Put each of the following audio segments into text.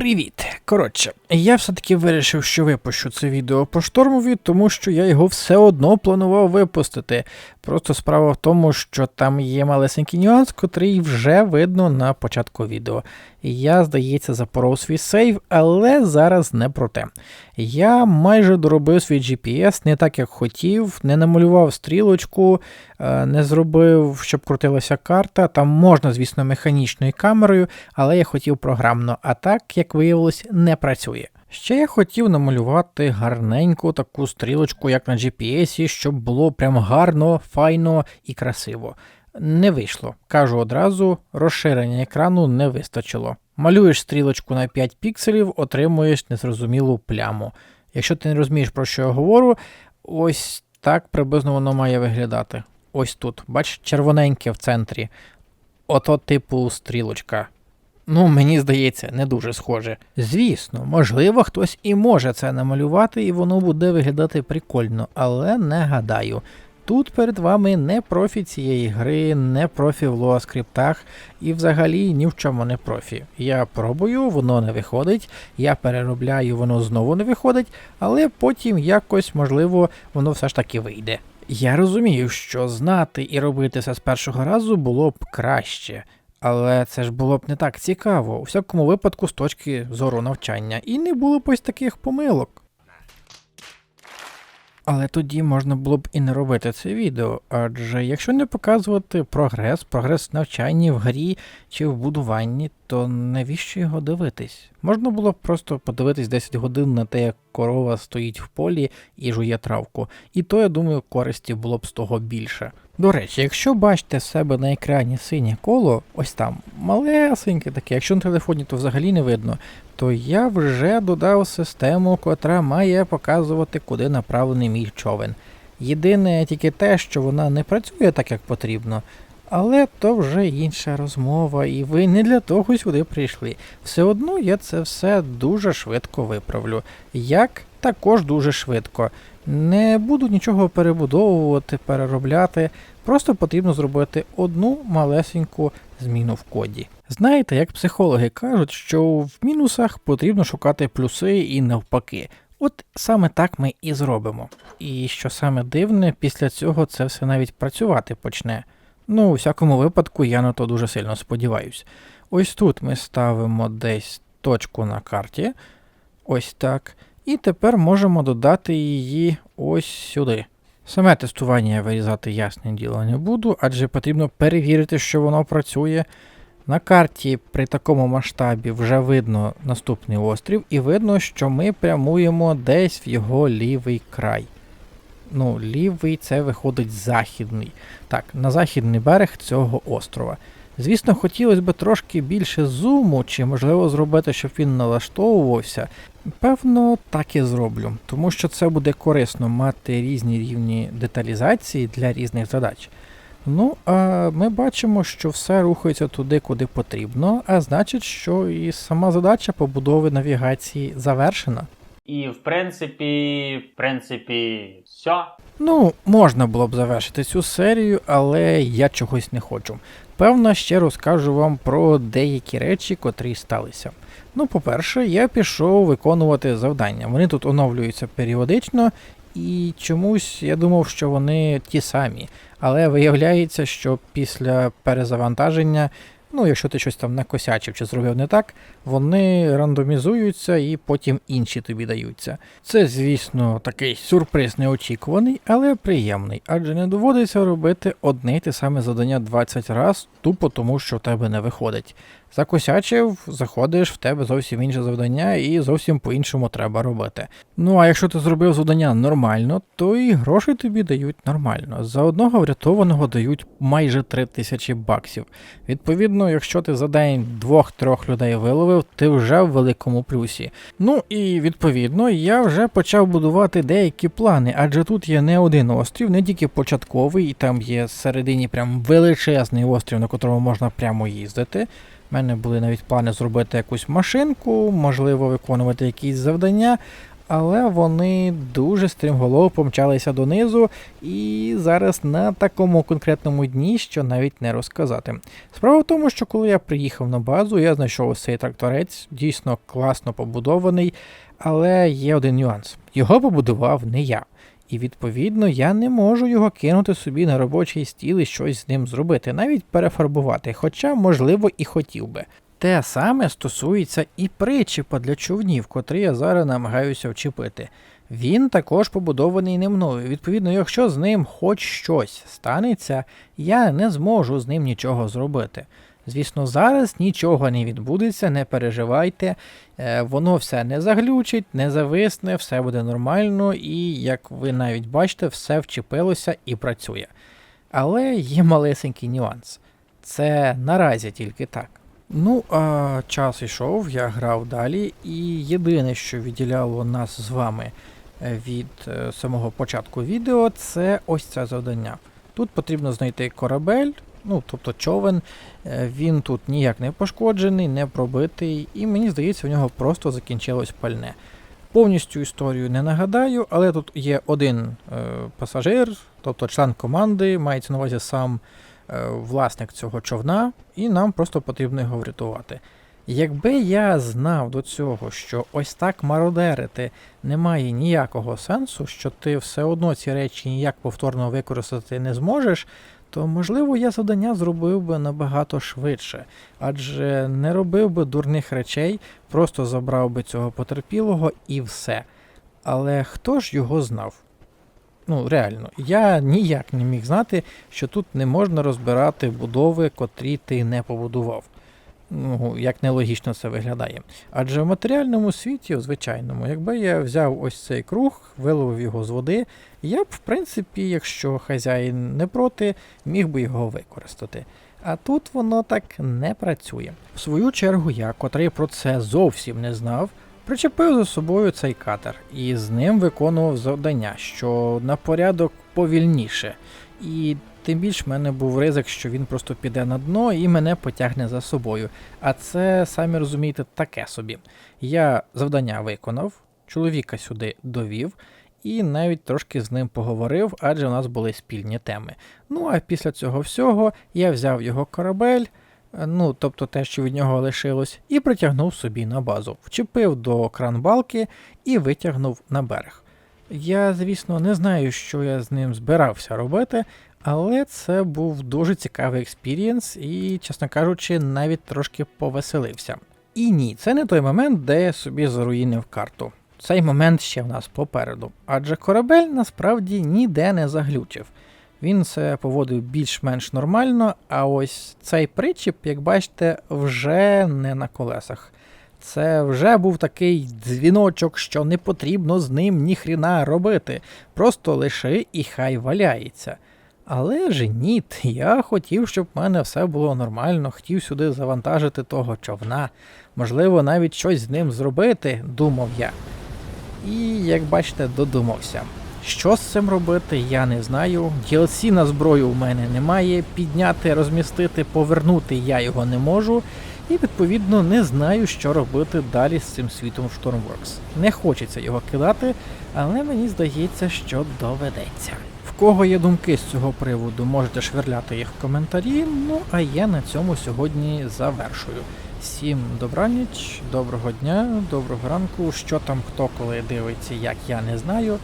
Привіт! Коротше, я все-таки вирішив, що випущу це відео по штормові, тому що я його все одно планував випустити. Просто справа в тому, що там є малесенький нюанс, котрий вже видно на початку відео. Я, здається, запоров свій сейв, але зараз не про те. Я майже доробив свій GPS не так, як хотів, не намалював стрілочку, е, не зробив, щоб крутилася карта. Там можна, звісно, механічною камерою, але я хотів програмно, а так, як виявилось, не працює. Ще я хотів намалювати гарненьку таку стрілочку, як на GPS, щоб було прям гарно, файно і красиво. Не вийшло. Кажу одразу, розширення екрану не вистачило. Малюєш стрілочку на 5 пікселів, отримуєш незрозумілу пляму. Якщо ти не розумієш, про що я говорю, ось так приблизно воно має виглядати. Ось тут. Бач, червоненьке в центрі. Ото типу стрілочка. Ну, мені здається, не дуже схоже. Звісно, можливо, хтось і може це намалювати, і воно буде виглядати прикольно, але не гадаю. Тут перед вами не профі цієї гри, не профі в Lua скриптах і взагалі ні в чому не профі. Я пробую, воно не виходить, я переробляю, воно знову не виходить, але потім якось, можливо, воно все ж таки вийде. Я розумію, що знати і робити це з першого разу було б краще. Але це ж було б не так цікаво, у всякому випадку з точки зору навчання, і не було б ось таких помилок. Але тоді можна було б і не робити це відео, адже якщо не показувати прогрес, прогрес в навчанні, в грі чи в будуванні, то навіщо його дивитись? Можна було б просто подивитись 10 годин на те, як корова стоїть в полі і жує травку, і то, я думаю, користі було б з того більше. До речі, якщо бачите в себе на екрані синє коло, ось там малесеньке таке, якщо на телефоні, то взагалі не видно, то я вже додав систему, котра має показувати, куди направлений мій човен. Єдине тільки те, що вона не працює так, як потрібно. Але то вже інша розмова, і ви не для того сюди прийшли. Все одно я це все дуже швидко виправлю. Як також дуже швидко. Не буду нічого перебудовувати, переробляти, просто потрібно зробити одну малесеньку зміну в коді. Знаєте, як психологи кажуть, що в мінусах потрібно шукати плюси і навпаки. От саме так ми і зробимо. І що саме дивне, після цього це все навіть працювати почне. Ну, у всякому випадку, я на то дуже сильно сподіваюся. Ось тут ми ставимо десь точку на карті. Ось так. І тепер можемо додати її ось сюди. Саме тестування я вирізати, ясне діло, не буду, адже потрібно перевірити, що воно працює. На карті при такому масштабі вже видно наступний острів, і видно, що ми прямуємо десь в його лівий край. Ну, лівий це виходить західний. Так, на західний берег цього острова. Звісно, хотілося б трошки більше зуму, чи можливо зробити, щоб він налаштовувався. Певно, так і зроблю, тому що це буде корисно мати різні рівні деталізації для різних задач. Ну, а ми бачимо, що все рухається туди, куди потрібно, а значить, що і сама задача побудови навігації завершена. І в принципі, в принципі, все. Ну, можна було б завершити цю серію, але я чогось не хочу. Певно, ще розкажу вам про деякі речі, котрі сталися. Ну, по-перше, я пішов виконувати завдання. Вони тут оновлюються періодично, і чомусь я думав, що вони ті самі. Але виявляється, що після перезавантаження, ну, якщо ти щось там накосячив чи зробив не так, вони рандомізуються і потім інші тобі даються. Це, звісно, такий сюрприз неочікуваний, але приємний, адже не доводиться робити одне й те саме завдання 20 разів, тупо тому, що в тебе не виходить. Закосячив, заходиш, в тебе зовсім інше завдання і зовсім по-іншому треба робити. Ну а якщо ти зробив завдання нормально, то і гроші тобі дають нормально. За одного врятованого дають майже 3000 баксів. Відповідно, якщо ти за день двох-трьох людей виловив, ти вже в великому плюсі. Ну і відповідно я вже почав будувати деякі плани, адже тут є не один острів, не тільки початковий, і там є всередині прям величезний острів, на котрому можна прямо їздити. У мене були навіть плани зробити якусь машинку, можливо, виконувати якісь завдання. Але вони дуже стрімголово помчалися донизу, і зараз на такому конкретному дні, що навіть не розказати. Справа в тому, що коли я приїхав на базу, я знайшов ось цей тракторець, дійсно класно побудований, але є один нюанс: його побудував не я. І відповідно я не можу його кинути собі на робочий стіл і щось з ним зробити, навіть перефарбувати, хоча, можливо, і хотів би. Те саме стосується і причіпа для човнів, котрі я зараз намагаюся вчепити. Він також побудований не мною. Відповідно, якщо з ним хоч щось станеться, я не зможу з ним нічого зробити. Звісно, зараз нічого не відбудеться, не переживайте, е, воно все не заглючить, не зависне, все буде нормально, і як ви навіть бачите, все вчепилося і працює. Але є малесенький нюанс. Це наразі тільки так. Ну, а час йшов, я грав далі, і єдине, що відділяло нас з вами е, від е, самого початку відео, це ось це завдання. Тут потрібно знайти корабель, ну тобто човен. Е, Він тут ніяк не пошкоджений, не пробитий, і мені здається, в нього просто закінчилось пальне. Повністю історію не нагадаю, але тут є один е, пасажир, тобто член команди, мається на увазі сам е, власник цього човна, і нам просто потрібно його врятувати. Якби я знав до цього, що ось так мародерити немає ніякого сенсу, що ти все одно ці речі ніяк повторно використати не зможеш, то можливо я завдання зробив би набагато швидше, адже не робив би дурних речей, просто забрав би цього потерпілого і все. Але хто ж його знав? Ну, реально, я ніяк не міг знати, що тут не можна розбирати будови, котрі ти не побудував. Ну, як нелогічно це виглядає. Адже в матеріальному світі, в звичайному, якби я взяв ось цей круг, виловив його з води, я б, в принципі, якщо хазяїн не проти, міг би його використати. А тут воно так не працює. В свою чергу, я, котрий про це зовсім не знав, причепив за собою цей катер і з ним виконував завдання, що на порядок повільніше. І тим більш в мене був ризик, що він просто піде на дно і мене потягне за собою. А це, самі розумієте, таке собі. Я завдання виконав, чоловіка сюди довів. І навіть трошки з ним поговорив, адже у нас були спільні теми. Ну а після цього всього я взяв його корабель, е, ну тобто те, що від нього лишилось, і притягнув собі на базу, вчепив до кранбалки і витягнув на берег. Я, звісно, не знаю, що я з ним збирався робити, але це був дуже цікавий експірієнс і, чесно кажучи, навіть трошки повеселився. І ні, це не той момент, де я собі заруїнив карту. Цей момент ще в нас попереду, адже корабель насправді ніде не заглючив. Він це поводив більш-менш нормально, а ось цей причіп, як бачите, вже не на колесах. Це вже був такий дзвіночок, що не потрібно з ним ніхріна робити. Просто лиши і хай валяється. Але ж ні, я хотів, щоб в мене все було нормально, хотів сюди завантажити того човна, можливо, навіть щось з ним зробити, думав я. І, як бачите, додумався. Що з цим робити, я не знаю. DLC на зброю у мене немає. Підняти, розмістити, повернути я його не можу. І відповідно не знаю, що робити далі з цим світом в Stormworks. Не хочеться його кидати, але мені здається, що доведеться. Кого є думки з цього приводу, можете швирляти їх в коментарі. Ну а я на цьому сьогодні завершую. Всім добраніч, доброго дня, доброго ранку. Що там хто коли дивиться, як я не знаю.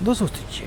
До зустрічі!